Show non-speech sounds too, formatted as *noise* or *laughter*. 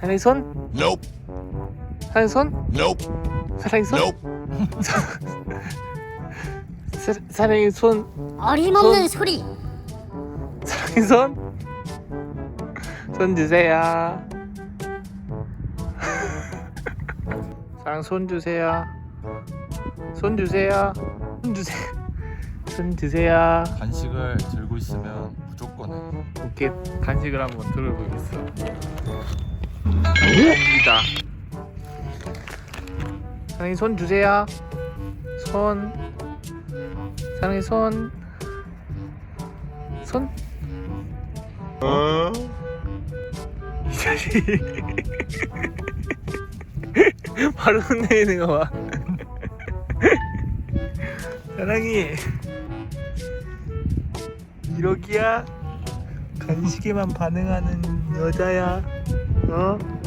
사랑이 손? Nope. 사랑이 손? Nope. 사랑이 손? Nope. *laughs* 사, 사랑이 손? 어림없는 소리. 사랑이 손? 손 주세요. 사랑 손 주세요. 손 주세요. 손 주세요. 손 주세요. 간식을 들고 있으면 무조건 해. 오케이 간식을 한번 들고 있어. 갑니다. 사랑이 손 주세요. 손. 사랑이 손. 손. 이 자식. *laughs* 바로 혼내는 거 봐. *laughs* 사랑이. 이러기야. 간식에만 반응하는 여자야. 어?